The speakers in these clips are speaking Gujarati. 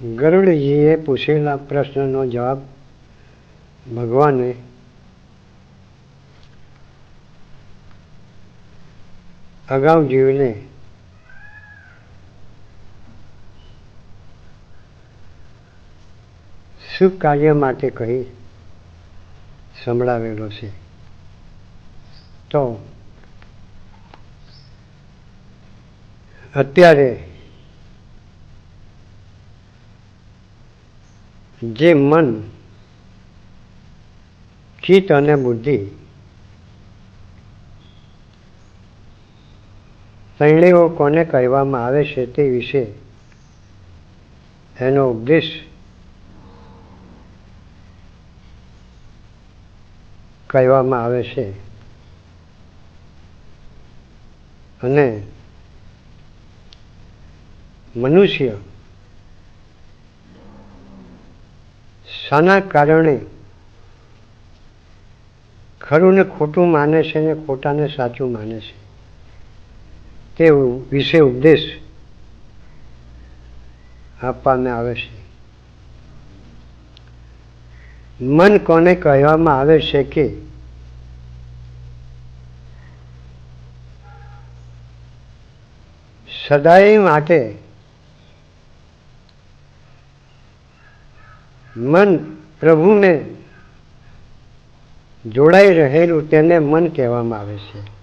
ગરુડજીએ પૂછેલા પ્રશ્નનો જવાબ ભગવાને અગાઉ જીવને શુભ કાર્ય માટે કહી સંભળાવેલો છે. તો અત્યારે જે મન, ચિત્ત અને બુદ્ધિ શૈણીઓ કોને કહેવામાં આવે છે તે વિશે એનો ઉપદેશ કહેવામાં આવે છે. અને મનુષ્ય શાના કારણે ખરું ને ખોટું માને છે ને ખોટાને સાચું માને છે. તે વિશે ઉપદેશ આપવામાં આવે છે. મન કોને કહેવામાં આવે છે કે સદાય માટે મન પ્રભુને જોડાઈ રહેલું તેને મન કહેવામાં આવે છે.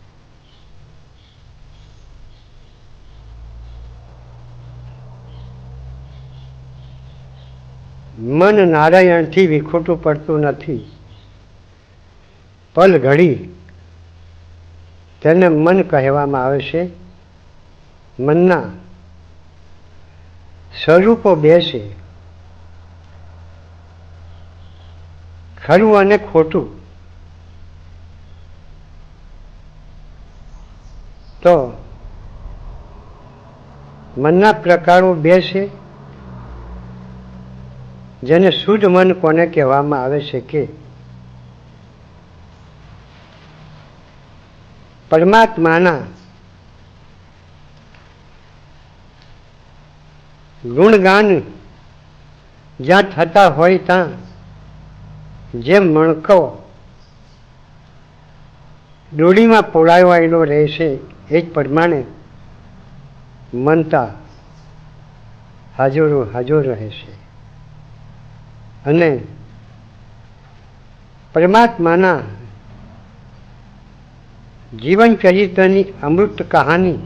મન નારાયણથી વિખોટું પડતું નથી. પલ ઘડી તેને મન કહેવામાં આવે છે, મનના, સ્વરૂપો બે છે ખરું અને ખોટું. તો મનના પ્રકારો બે છે, જેને શુદ્ધ મન કોને કહેવામાં આવે છે કે પરમાત્માના ગુણગાન જ્યાં થતા હોય ત્યાં જેમ મણકો દોડીમાં પોળાવાયેલો રહેશે, એ જ પ્રમાણે મનતા હાજરો, હાજર રહેશે. અને પરમાત્માના જીવન ચરિત્રની અમૃત કહાની,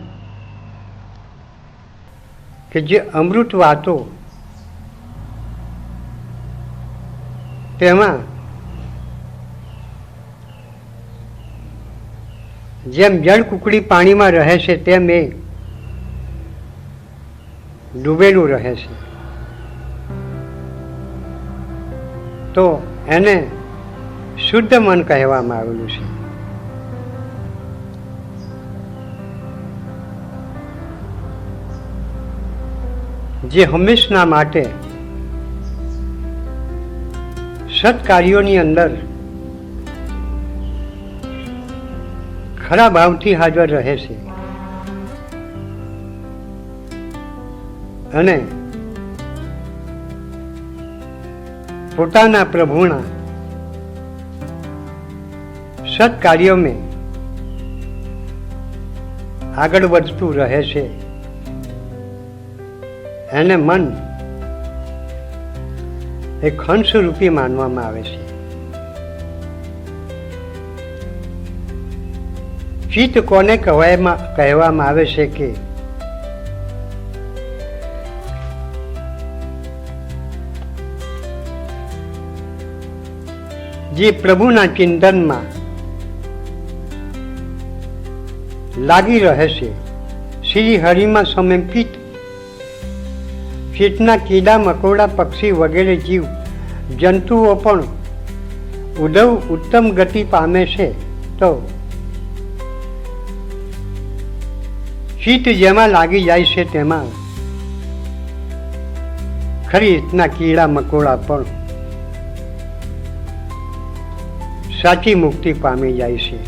કે જે અમૃત વાતો તેમાં જેમ જળ કુકડી પાણીમાં રહે છે, તેમ એ ડૂબેલું રહે છે. તો એને શુદ્ધ મન કહેવામાં આવેલું છે. જે હંમેશના માટે સત્કાર્યોની અંદર ખરા ભાવથી હાજર રહે છે. અને પોતાના પ્રભુના સત્કાર્યોમાં આગળ વધતું રહે છે. એને મન એ ખંસ રૂપી માનવામાં આવે છે. ચિત્ત કોને કહેવામાં કહેવામાં આવે છે કે જે પ્રભુના ચિંતનમાં લાગી રહે છે શ્રી હરિમાં સમર્પિત ચિત્તના કીડા, મકોડા, પક્ષી વગેરે જીવ, જંતુઓ પણ ઉદવ ઉત્તમ ગતિ પામે છે, તો ચિત્ત જેમાં લાગી જાય છે તેમાં ખરી રીતના કીડા મકોડા પણ સાચી મુક્તિ પામી જાય છે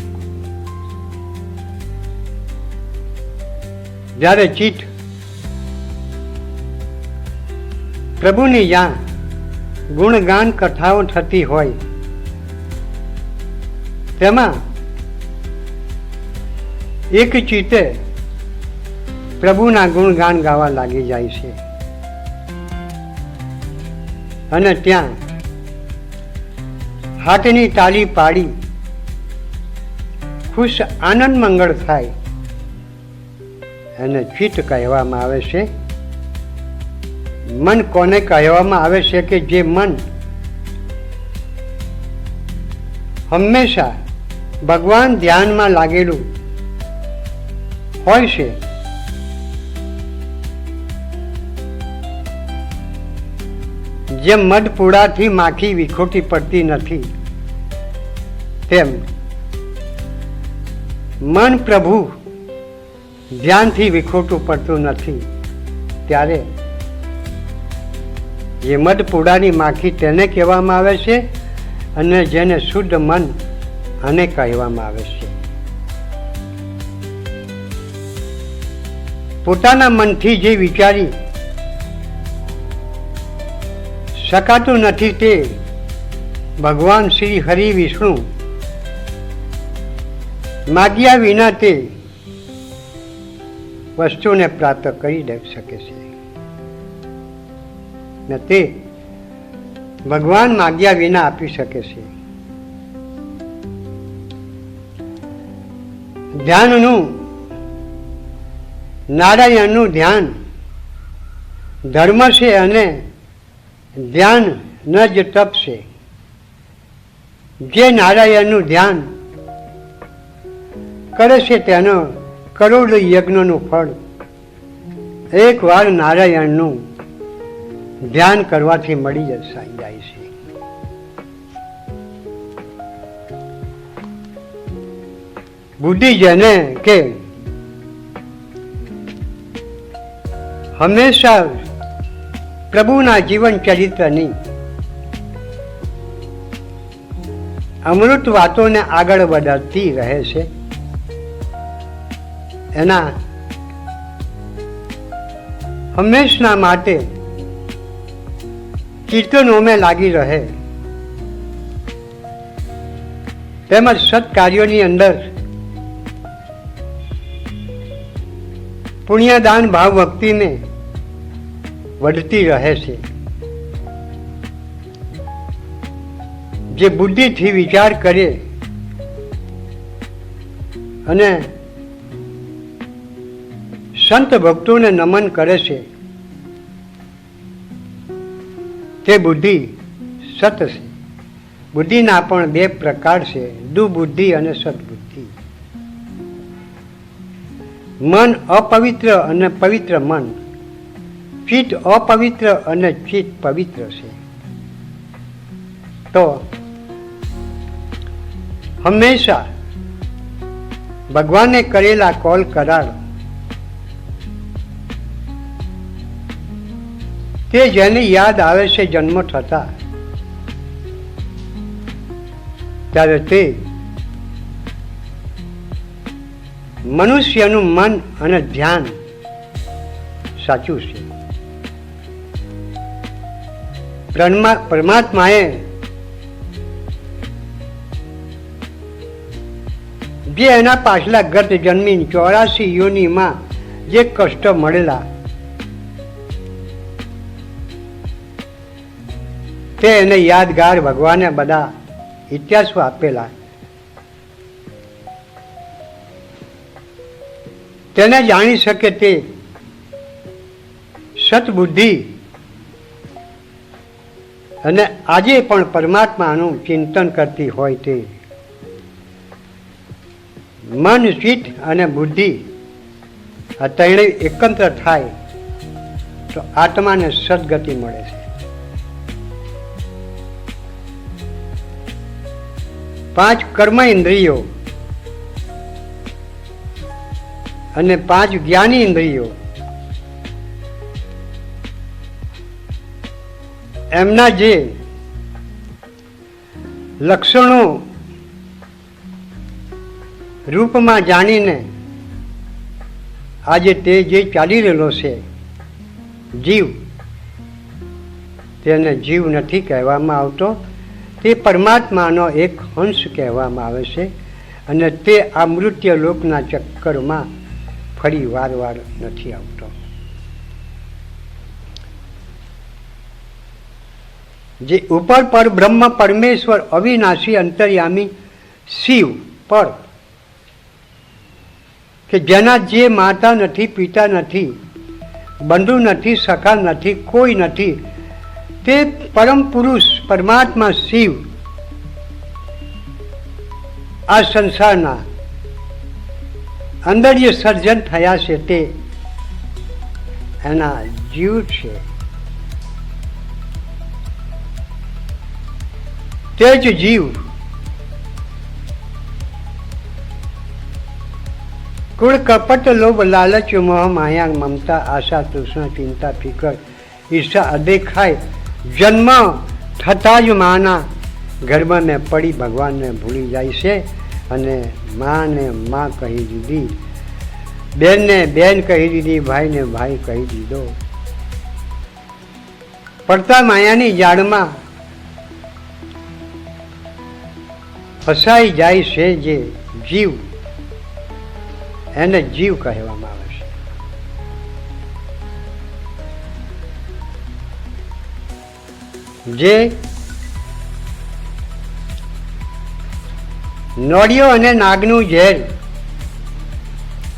જ્યારે ચિત્ત પ્રભુની યા ગુણગાન કથાઓ થતી હોય તેમાં એક ચિત્તે પ્રભુના ગુણગાન ગાવા લાગી જાય છે. અને ત્યાં હાથની તાળી પાડી ખુશ આનંદ મંગળ થાય અને ચિત્ત કહેવામાં આવે છે. મન કોને કહેવામાં આવે છે કે જે મન હંમેશા ભગવાન ધ્યાનમાં લાગેલું હોય છે જેમ મધપૂડાથી માખી વિખોટી પડતી નથી. તેમ મન પ્રભુ ધ્યાનથી વિખોટું પડતું નથી. ત્યારે જે મધપૂડાની માખી તેને કહેવામાં આવે છે અને જેને શુદ્ધ મન આને કહેવામાં આવે છે. પોતાના મનથી જે વિચારી શકાતું નથી તે. ભગવાન શ્રી હરિ વિષ્ણુ. માગ્યા વિના તે વસ્તુને પ્રાપ્ત કરી શકે છે. ને તે ભગવાન માગ્યા વિના આપી શકે છે. ધ્યાનનું, નારાયણનું ધ્યાન ધર્મ છે અને ધ્યાન ન જ તપશે. જે નારાયણનું ધ્યાન કરે છે તેનો કરોડ યજ્ઞનું ફળ. એક વાર નારાયણનું ધ્યાન કરવાથી મળી જ જાય છે. બુદ્ધિ જેને કે હંમેશા પ્રભુના જીવન ચરિત્રની અમૃત વાતોને આગળ વધારતી રહે છે. એના હંમેશના માટે કીર્તનોમાં લાગી રહે. તેમજ સત્કાર્યોની અંદર પુણ્યદાન ભાવ ભક્તિને વધતી રહે છે. જે બુદ્ધિથી વિચાર કરે અને સંત ભક્તોને નમન કરે છે, તે બુદ્ધિ સત છે. બુદ્ધિના પણ બે પ્રકાર છે, દુબુદ્ધિ અને સદબુદ્ધિ. મન અપવિત્ર અને પવિત્ર મન ચિત્ત અપવિત્ર અને ચિત્ત પવિત્ર છે. તો હંમેશા ભગવાને કરેલા કોલ કરાર તે જેને યાદ આવે છે જન્મ થતા. ત્યારે તે મનુષ્યનું મન અને ધ્યાન સાચું છે. પરમા- પરમાત્માએ જે એના પાછલા ગત જન્મી ચોરાસી યોનીમાં જે કષ્ટ મળેલા. તે એને યાદગાર ભગવાને બધા ઇતિહાસો આપેલા. તેને જાણી શકે તે સતબુદ્ધિ અને આજે પણ પરમાત્માનું ચિંતન કરતી હોય તે. મન, ચિત્ત અને બુદ્ધિ આ ત્રણેય એકત્ર થાય તો આત્માને સદગતિ મળે છે. પાંચ કર્મ ઇન્દ્રિયો અને પાંચ જ્ઞાની ઇન્દ્રિયો એમના જે લક્ષણો રૂપમાં જાણીને આજે તે જે ચાલી રહેલો છે, જીવ, તેને જીવ નથી કહેવામાં આવતો, તે પરમાત્માનો એક અંશ કહેવામાં આવે છે અને તે આ મૃત્યુ લોકના ચક્કરમાં ફરી વાર વાર નથી આવતો. જે ઉપર પર બ્રહ્મ પરમેશ્વર અવિનાશી અંતર્યામી શિવ પર, કે જેના જે માતા નથી, પિતા નથી, બંધુ નથી, સખા નથી, કોઈ નથી, તે પરમ પુરુષ, પરમાત્મા શિવ આ સંસારના અંદર જે સર્જન થયા છે તે એના જીવ છે. તે જ જીવ કુળ કપટ લોભ લાલચ મોહ માયા મમતા આશા તૃષ્ણા ચિંતા ફિકર ઈર્ષા અદેખાય જન્મ થતાં જ માના. ગર્ભમાં મેં પડી ભગવાનને ભૂલી જાય છે અને માને માં કહી દીધી. બેનને બેન કહી દીધી, ભાઈને ભાઈ કહી દીધો. પડતા માયાની જાળમાં ફસાઈ જાય છે જે જીવ એને જીવ કહેવામાં આવે છે. જે નોળિયો અને નાગનું ઝેર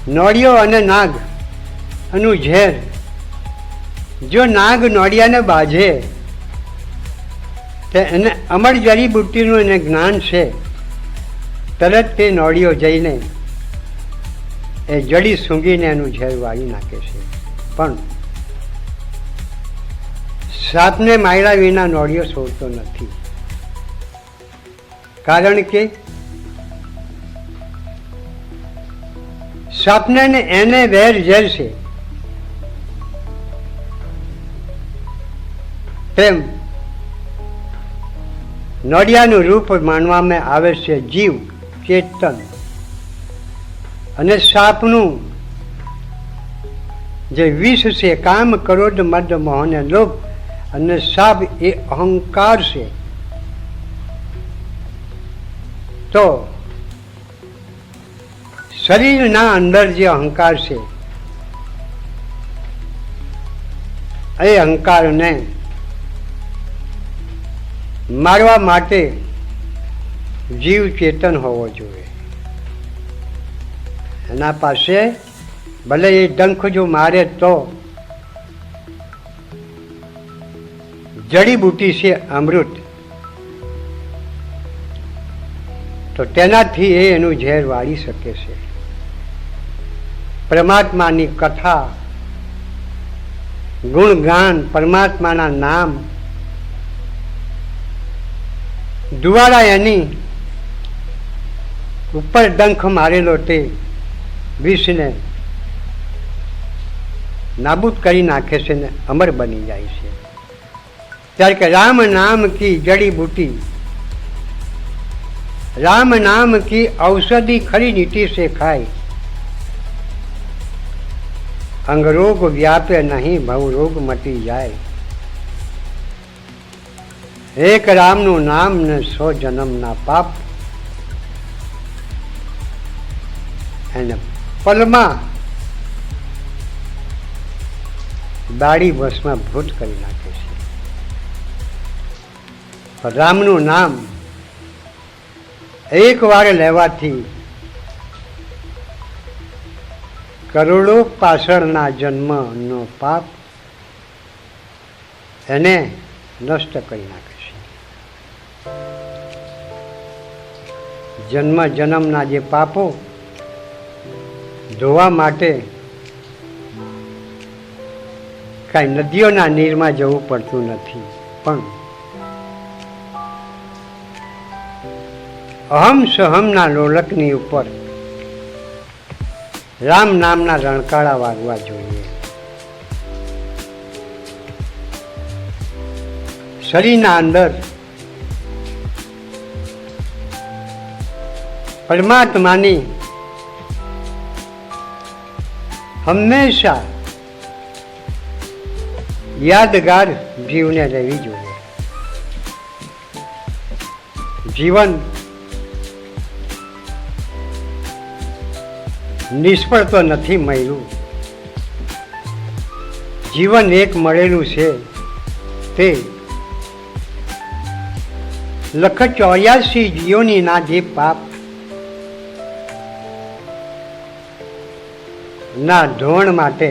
નોળિયો અને નાગ એનું ઝેર, જો નાગ નોળિયાને બાજે તો એને અમર જડીબુટ્ટીનું એને જ્ઞાન છે. તરત તે નોળીઓ જઈને એ જડી સૂંઘીને એનું ઝેર વાળી નાખે છે. પણ સાપને માર્યા વિના નોળીઓ છોડતો નથી. કારણ કે સાપને એને વેર ઝેર છે. તેમ નડિયાનું રૂપ માનવામાં આવે છે જીવ. ચેતન અને સાપનું જે વિષ છે, કામ કરોડ મદ મોહને લોભ અને સાપ એ અહંકાર છે. તો શરીરના અંદર જે અહંકાર છે, એ અહંકારને મારવા માટે જીવ ચેતન હોવો જોઈએ. એના પાસે ભલે એ ડંખ જો મારે તો જડીબૂટી છે અમૃત. તો તેનાથી એ એનું ઝેર વાળી શકે છે. પરમાત્માની કથા, ગુણગાન, પરમાત્માના નામ, દ્વારા એની ઉપર ડંખ મારેલો તે વિષને નાબૂદ કરી નાખે છે ને અમર બની જાય છે. ત્યારે કે રામ નામ કી જડીબૂટી રામ નામ કી ઔષધિ ખરી નીતિ સે ખાય. અંગરોગ વ્યાપે નહીં, ભવ રોગ મટી જાય. એક રામનું નામ ને સો જન્મના પાપ એને પલમાં દાડી વશમાં ભૂત કરી નાખે છે. રામનું નામ એક વાર લેવાથી કરોડો પાછળના જન્મનો પાપ એને નષ્ટ કરી નાખે છે. જન્મ જન્મના જે પાપો ધોવા માટે કાંઈ નદીઓના નીરમાં જવું પડતું નથી. પણ અહમ સહમના લોલકની ઉપર રામ નામના રણકાળા વાગવા જોઈએ. શરીરના અંદર પરમાત્માની હંમેશા યાદગાર જીવને રહેવી જોઈએ. જીવન નિષ્ફળ તો નથી મળ્યું. જીવન એક મળેલું છે તે લખ ચોર્યાસી જીવોની ના જે પાપ ના ધોણ માટે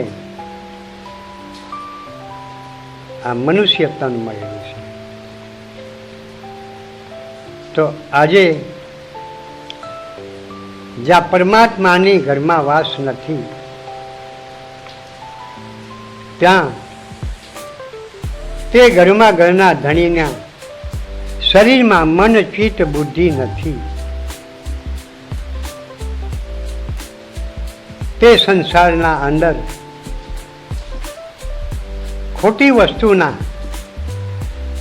આ મનુષ્ય તન મળેલું છે. તો આજે જ્યાં પરમાત્માની ઘરમાં વાસ નથી, ત્યાં તે ઘરમાં ઘરના ધણીના શરીરમાં મન ચિત્ત બુદ્ધિ નથી. તે સંસારના અંદર ખોટી વસ્તુના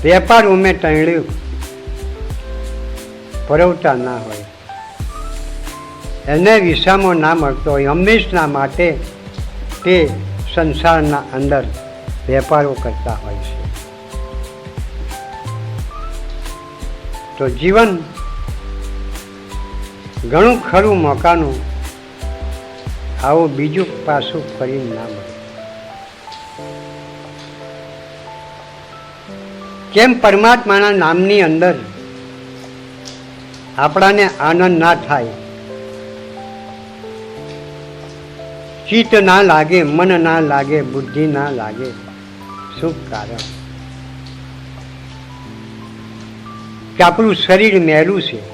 વેપાર ઉમે ટણ્યું, પરવતા ના હોય. એને વિસામો ના મળતો હોય, હંમેશના માટે તે સંસારના અંદર વેપારો કરતા હોય છે. તો જીવન ઘણું ખરું મોકાનું આવું બીજું પાછું ફરી ના મળે. કેમ પરમાત્માના નામની અંદર આપણાને આનંદ ના થાય? ચિત્ત ના લાગે, મન ના લાગે, બુદ્ધિ ના લાગે, શું કારણ? કે આપણું શરીર મેલું છે.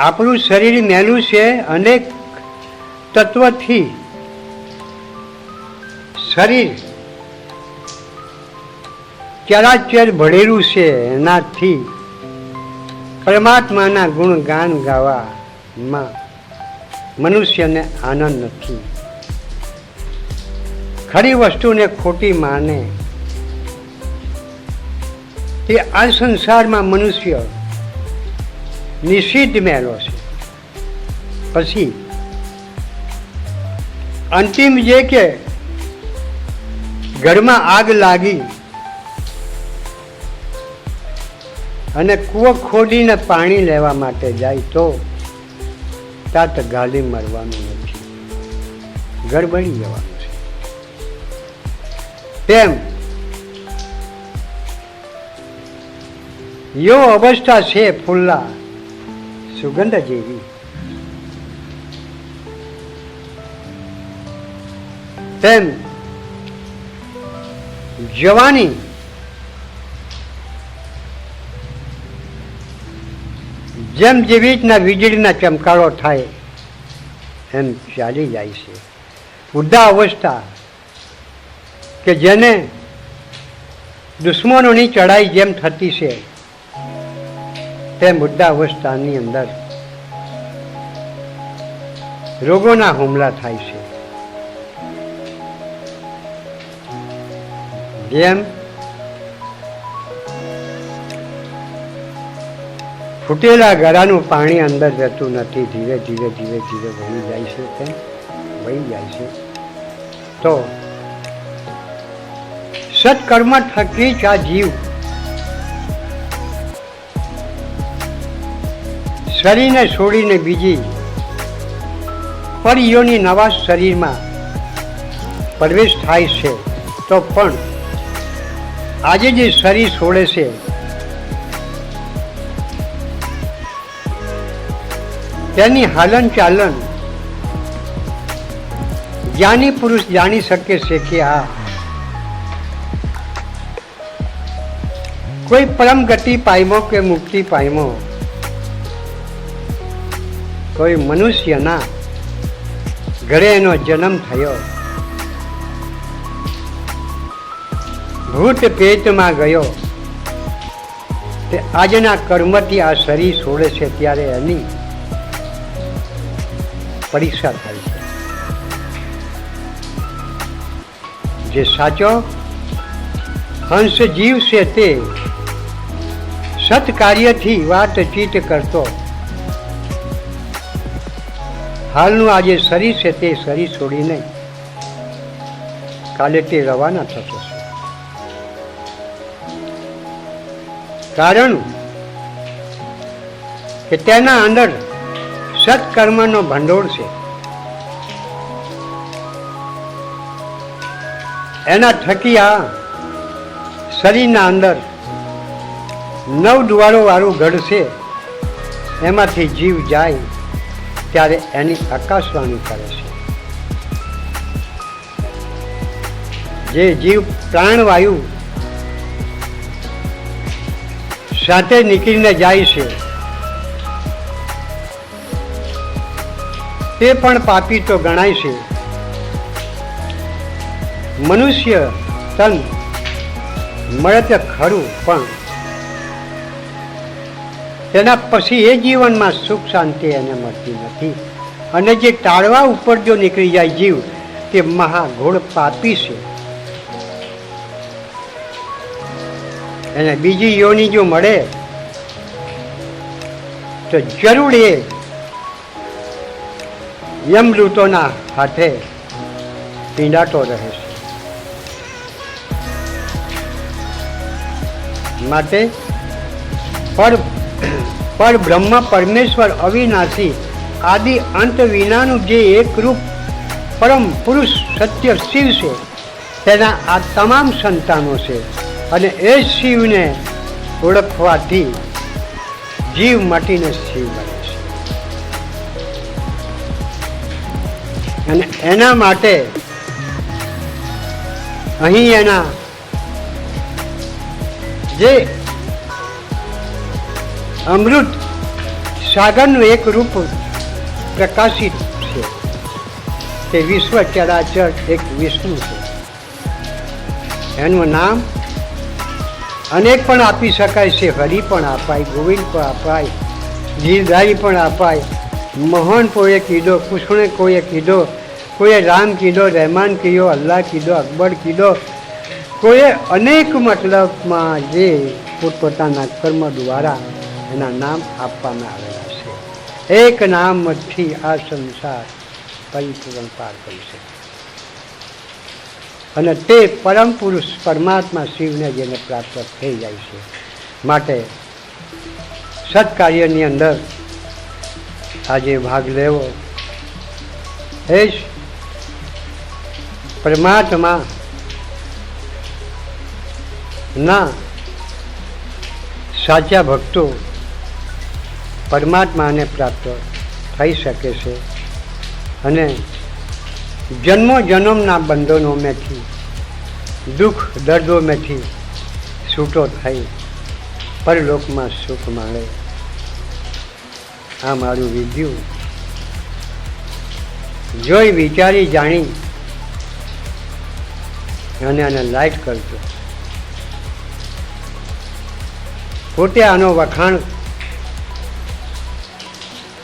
આપણું શરીર મેલું છે અનેક તત્વથી. શરીર ચરાચર ભળેલું છે એનાથી પરમાત્માના ગુણ ગાન ગાવામાં મનુષ્યને આનંદ નથી. ખરી વસ્તુને ખોટી માને. તે આ સંસારમાં મનુષ્ય નિષિદ્ધ મેળો છે. પછી, અંતિમ જે કે ઘરમાં આગ લાગી અને કૂવો ખોદીને પાણી લેવા માટે જાય તો તાત ગાલી મરવાનું નથી. ઘર બળી જવાનું છે. તેમ, યો અવસ્થા છે ફૂલ્લા. સુગંધ જેવી તેમ જવાની જેમ જેવી રીતના વીજળીના ચમકારો થાય, એમ ચાલી જાય છે. વૃદ્ધા અવસ્થા કે જેને દુશ્મનોની ચડાઈ જેમ થતી છે તેમ વૃદ્ધાવસ્થાની અંદર રોગોના હુમલા થાય છે. જેમ ફૂટેલા ગળાનું પાણી અંદર જતું નથી, ધીરે ધીરે ધીરે ધીરે વહી જાય છે તેમ વહી જાય છે. તો સત્કર્મ થકી જ આ જીવ શરીરને છોડીને બીજી પરિયોની નવા શરીરમાં પ્રવેશ થાય છે, તો પણ આજે જે શરીર છોડે છે, તેની હાલન ચાલન જ્ઞાની પુરુષ જાણી શકે છે કે આ કોઈ પરમ ગતિ પામ્યો કે મુક્તિ પામ્યો. કોઈ મનુષ્યના ઘરે એનો જન્મ થયો. ભૂત પેટમાં ગયો. તે આજના કર્મથી આ શરીર છોડે છે ત્યારે એની પરીક્ષા થાય છે. જે સાચો હંસ જીવ છે તે સત્કાર્યથી વાતચીત કરતો. હાલનું આ જે શરીર છે તે શરીર છોડીને કાલે તે રવાના થશે કારણ કે તેના અંદર સત્કર્મનો ભંડોળ છે. એના થકી આ શરીરના અંદર નવ દ્વારો વાળું ઘડ છે. એમાંથી જીવ જાય. ત્યારે એની આકાશવાણી કરે છે. જે જીવ પ્રાણવાયુ સાથે નીકળીને જાય છે, તે પણ પાપી તો ગણાય છે. મનુષ્ય તન મળે તે ખરું પણ તેના પછી એ જીવનમાં સુખ, શાંતિ એને મળતી નથી. અને જે ટાળવા ઉપર જો નીકળી જાય જીવ, તે મહાઘોળ પાપી છે. એને બીજી યોની જો મળે, તો જરૂર એ યમદૂતોના હાથે પીંડાતો રહે છે. માટે પર પર બ્રહ્મ, પરમેશ્વર, અવિનાશી, આદિ, અંત, વિનાનું જે એકરૂપ પરમ પુરુષ, સત્ય, શિવ છે, તેના આ તમામ સંતાનો છે. અને એ શિવને ઓળખવાથી જીવ મટીને શિવ બને છે. અને એના માટે અહીં એના જે અમૃત સાગરનું એક રૂપ પ્રકાશિત છે. તે વિશ્વ ચરાચર એક વિષ્ણુ છે. એનું નામ અનેક પણ આપી શકાય છે. હરિ પણ અપાય, ગોવિંદ પણ અપાય, ગીરધારી પણ અપાય, મોહન કોઈએ કીધો કૃષ્ણે કોઈએ કીધો, કોઈએ રામ કીધો, રહેમાન કીધો, અલ્લાહ કીધો, અકબર કીધો, કોઈએ અનેક મતલબમાં જે પોતપોતાના કર્મ દ્વારા એના નામ આપવામાં આવેલા છે. એક નામથી આ સંસાર પરિપૂર્ણ પાર કરી શકે. અને તે પરમ પુરુષ પરમાત્મા શિવને જેને પ્રાપ્ત થઈ જાય છે. માટે સત્કાર્યની અંદર આજે ભાગ લેવો એ જ પરમાત્મા ના સાચા ભક્તો પરમાત્માને પ્રાપ્ત થઈ શકે છે. અને જન્મો જન્મના બંધનોમાંથી દુઃખ દર્દોમાંથી છૂટો થઈ પરલોકમાં સુખ મળે. આ મારું વિદ્યુ. જોઈ, વિચારી, જાણી અને આને લાઈટ કરજો. પોતે આનો વખાણ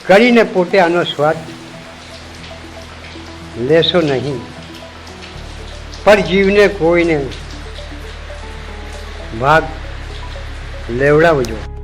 કરીને પોતે આનો સ્વાદ લેશો નહીં. પર જીવને કોઈને ભાગ લેવડાવજો.